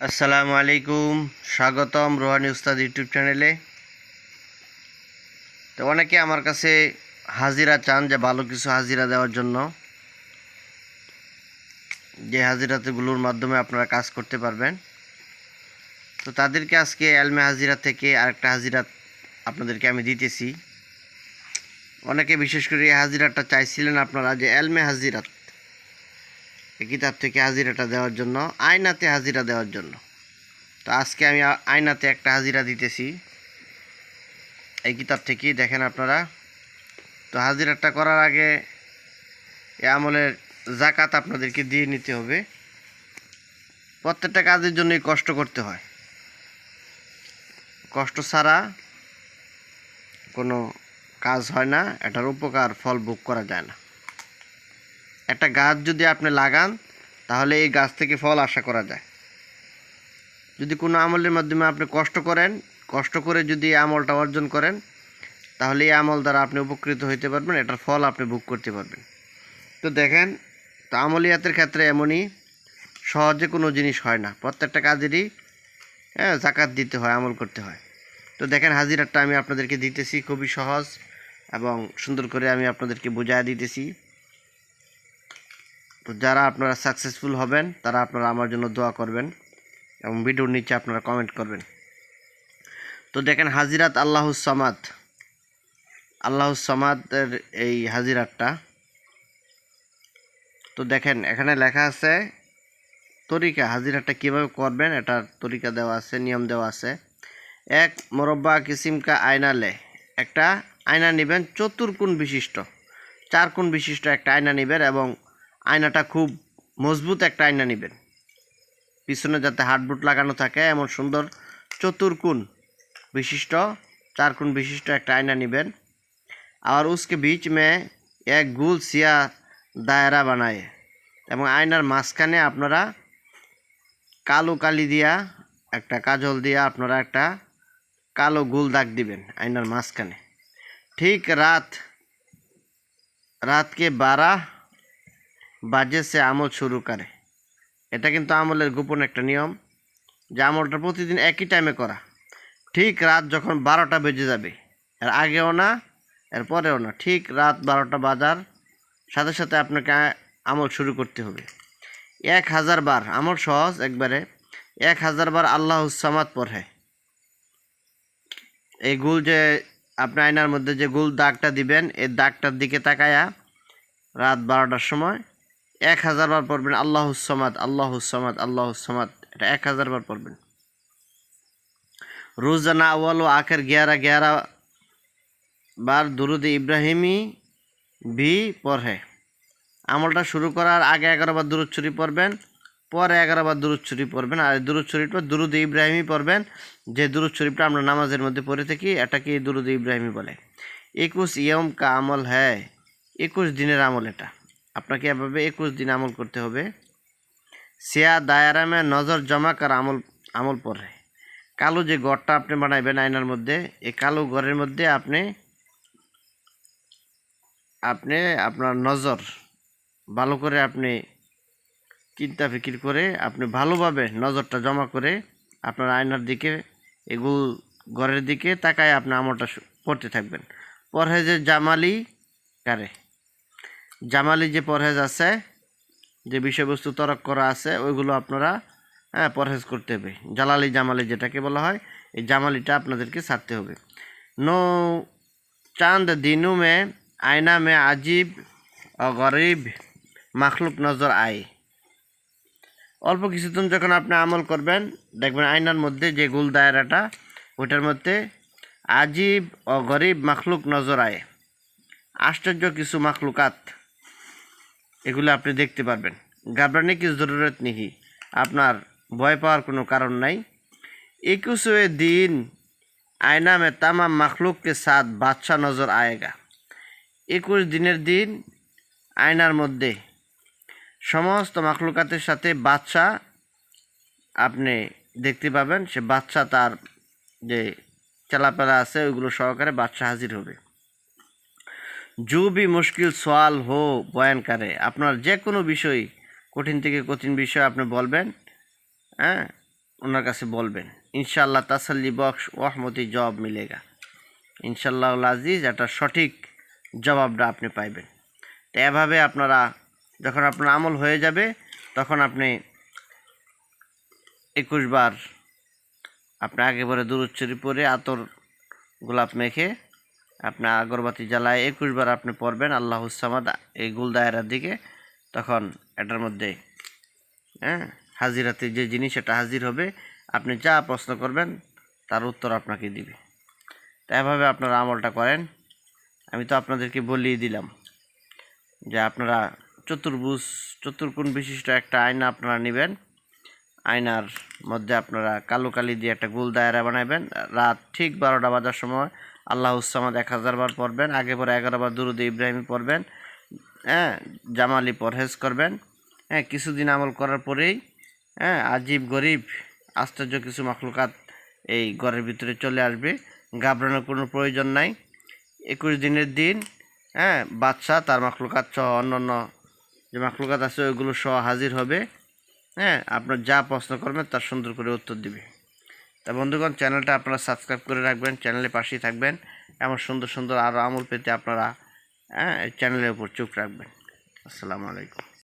আসসালামু আলাইকুম, স্বাগতম রোহানি উস্তাদ ইউটিউব চ্যানেলে। তো অনেকে আমার কাছে হাজিরা চান যে ভালো কিছু হাজিরা দেওয়ার জন্য। যে হাজিরাতেগুলোর মাধ্যমে আপনারা কাজ করতে পারবেন। তো তাদেরকে আজকে এলমে হাজিরা থেকে আরেকটা হাজিরা আপনাদেরকে আমি দিতেছি। অনেকে বিশেষ করে এই হাজিরাটা চাইছিলেন আপনারা যে এলমে হাজিরাত কিতাব থেকে হাজিরাটা দেওয়ার জন্য, আয়নাতে হাজিরা দেওয়ার জন্য। তো আজকে আমি আয়নাতে একটা হাজিরা দিতেছি। এই কিতাব থেকেই দেখেন আপনারা। তো হাজিরাটা করার আগে এ আমলের জাকাত আপনাদেরকে দিয়ে নিতে হবে। প্রত্যেকটা কাজের জন্যই কষ্ট করতে হয়। কষ্ট ছাড়া কোনো কাজ হয় না। এটার উপকার ফল ভোগ করা যায় না। একটা গাছ যদি আপনি লাগান, তাহলে এই গাছ থেকে ফল আশা করা যায়। যদি কোনো আমলের মাধ্যমে আপনি কষ্ট করেন, কষ্ট করে যদি আমলটা অর্জন করেন, তাহলে এই আমল দ্বারা আপনি উপকৃত হইতে পারবেন, এটার ফল আপনি ভোগ করতে পারবেন। তো দেখেন, তো আমলিয়াতের ক্ষেত্রে এমনই, সহজে কোনো জিনিস হয় না। প্রত্যেকটা কাজেরই হ্যাঁ জাকাত দিতে হয়, আমল করতে হয়। তো দেখেন, হাজিরাটা আমি আপনাদেরকে দিতেছি, খুবই সহজ এবং সুন্দর করে আমি আপনাদেরকে বোঝায় দিতেছি। তো যারা আপনারা সাকসেসফুল হবেন, তারা আপনারা আমার জন্য দোয়া করবেন এবং ভিডিওর নিচে আপনারা কমেন্ট করবেন। তো দেখেন হাজিরাত আল্লাহ সামাদ। আল্লাহ সামাদের এই হাজিরাতটা। তো দেখেন, এখানে লেখা আছে তরিকা হাজিরাটা কীভাবে করবেন, এটার তরিকা দেওয়া আছে, নিয়ম দেওয়া আছে। এক, মোরব্বা কিসিমকা আয়না লে। একটা আয়না নেবেন চতুর্কোণ বিশিষ্ট। চার কোণ বিশিষ্ট একটা আয়না নেবেন এবং আয়নাটা খুব মজবুত একটা আয়না নেবেন। পিছনে যাতে হাটবুট লাগানো থাকে, এমন সুন্দর চতুর্কুণ বিশিষ্ট, চারকুণ বিশিষ্ট একটা আয়না নেবেন। আর উসকে বীচ মে এক গুল সিয়া দায়রা বানায় এবং আয়নার মাঝখানে আপনারা কালো কালি দিয়া, একটা কাজল দিয়া আপনারা একটা কালো গুল দাগ দিবেন আয়নার মাঝখানে। ঠিক রাত, রাতকে বারা বাজে সে আমল শুরু করে। এটা কিন্তু আমলের গোপন একটা নিয়ম যে আমলটা প্রতিদিন একই টাইমে করা। ঠিক রাত যখন বারোটা বেজে যাবে, এর আগেও না, এর পরেও না। ঠিক রাত বারোটা বাজার, সাথে সাথে আপনাকে আমল শুরু করতে হবে। এক হাজার বার, আমল সহজ একবারে, এক হাজার বার আল্লাহ সামাদ পড়ে। এই গুল যে আপনি আয়নার মধ্যে যে গুল দাগটা দিবেন, এই দাগটার দিকে তাকায়া রাত বারোটার সময় এক হাজার বার পড়বেন আল্লাহ সমাদ আল্লাহ সমাদ আল্লাহ সমাদ, এটা এক হাজার বার পড়বেন। রোজানা আওয়াল ও আখের গ্যারা গ্যারা বার দুরুদ ইব্রাহিমি ভি পড়ে। আমলটা শুরু করার আগে এগারো বার দুরুদ ছুরি পড়বেন, পরে এগারো বার দুরুদ ছুরি পড়বেন, আর দুরুদ শরীফটা দুরুদ ইব্রাহিমি পড়বেন। যে দুরুদ শরীফটা আমরা নামাজের মধ্যে পড়ে থাকি এটাকে দুরুদ ইব্রাহিমি বলে। একুশ ইয়ম কা আমল হ্যায়, একুশ দিনের আমল এটা। আপনাকে এভাবে একুশ দিন আমল করতে হবে। সিয়া দায়ারামে নজর জমা করা আমল আমল পরে। কালো যে গড়টা আপনি বানাইবেন আয়নার মধ্যে, এই কালো ঘরের মধ্যে আপনি আপনি আপনার নজর ভালো করে আপনি চিন্তা ফিকির করে আপনি ভালোভাবে নজরটা জমা করে আপনার আয়নার দিকে, এগুল ঘরের দিকে তাকায় আপনি আমলটা পড়তে থাকবেন। পরহেজের জামালি কারে? জামালি যে পরহেজ আছে, যে বিষয়বস্তু তরক করা আছে, ওইগুলো আপনারা হ্যাঁ পরহেজ করতে হবে। জালালি জামালি যেটাকে বলা হয়, এই জামালিটা আপনাদেরকে ছাড়তে হবে। নো চাঁদ দিনু মে আয়না মে আজিব গরিব মাখলুক নজর আয়। অল্প কিছুদিন যখন আপনি আমল করবেন, দেখবেন আয়নার মধ্যে যে গুল দায়রাটা, ওইটার মধ্যে আজীব ও গরিব মাখলুক নজর আয়। আশ্চর্য কিছু মাখলুকাত। এগুলো আপনি দেখতে পারবেন। ঘাবড়ানি কি জরুরত নেহি। আপনার ভয় পাওয়ার কোনো কারণ নাই। একুশে দিন আয়না মে তাম মখলুককে সাত বাদশাহ নজর আয়েগা। একুশ দিনের দিন আয়নার মধ্যে সমস্ত মখলুকাতের সাথে বাদশাহ আপনি দেখতে পাবেন। সে বাচ্চা তার যে চেলাপেলা আছে ওইগুলো সহকারে বাচ্চা হাজির হবে। জো বি মুশকিল সোয়াল হো বয়ান করে। আপনার যে কোনো বিষয়, কঠিন থেকে কঠিন বিষয় আপনি বলবেন হ্যাঁ ওনার কাছে বলবেন। ইনশাল্লাহ তাসাল্লি বক্স ওহমতি জবাব মিলেগা। ইনশাল্লাহ আজিজ, একটা সঠিক জবাবটা আপনি পাইবেন। তো এভাবে আপনারা, যখন আপনার আমল হয়ে যাবে, তখন আপনি একুশ বার আপনি আগে পরে দূরচ্চুরি পরে আতর গোলাপ মেখে আপনি আগরবাতি জ্বালায় একুশ বার আপনি পড়বেন, আল্লাহ সামাদ এই গুল দায়রার দিকে তখন এটার মধ্যে হ্যাঁ হাজিরাতে যে জিনিস এটা হাজির হবে। আপনি যা প্রশ্ন করবেন, তার উত্তর আপনাকে দিবে। তা এভাবে আপনারা আমলটা করেন। আমি তো আপনাদেরকে বলিয়ে দিলাম যে আপনারা চতুর্ভুজ, চতুর্কোণ বিশিষ্ট একটা আয়না আপনারা নেবেন। আয়নার মধ্যে আপনারা কালো কালি দিয়ে একটা গোল দায়রা বানাবেন রাত ঠিক বারোটা বাজার সময় আল্লাহ উসামাদ এক হাজার বার পড়বেন, আগে পরে বার দুরুদ ইব্রাহিম পড়বেন হ্যাঁ জামালি পরহেজ করবেন হ্যাঁ কিছুদিন আমল করার পরেই হ্যাঁ আজীব, গরিব, আশ্চর্য কিছু মাখলুকাত এই ঘরের ভিতরে চলে আসবে, ঘাবড়ানোর কোনো প্রয়োজন নাই। একুশ দিনের দিন হ্যাঁ বাচ্চা তার মাখলুকাত সহ অন্যান্য যে মাখলুকাত আছে ওইগুলো সহ হাজির হবে হ্যাঁ আপনার যা প্রশ্ন করবেন তার সুন্দর করে উত্তর দিবে। তা বন্ধুগণ, চ্যানেলটা আপনারা সাবস্ক্রাইব করে রাখবেন চ্যানেলে পাশেই থাকবেন। এমন সুন্দর সুন্দর আরও আমল পেতে আপনারা হ্যাঁ চ্যানেলের উপর চোখ রাখবেন। আসসালামু আলাইকুম।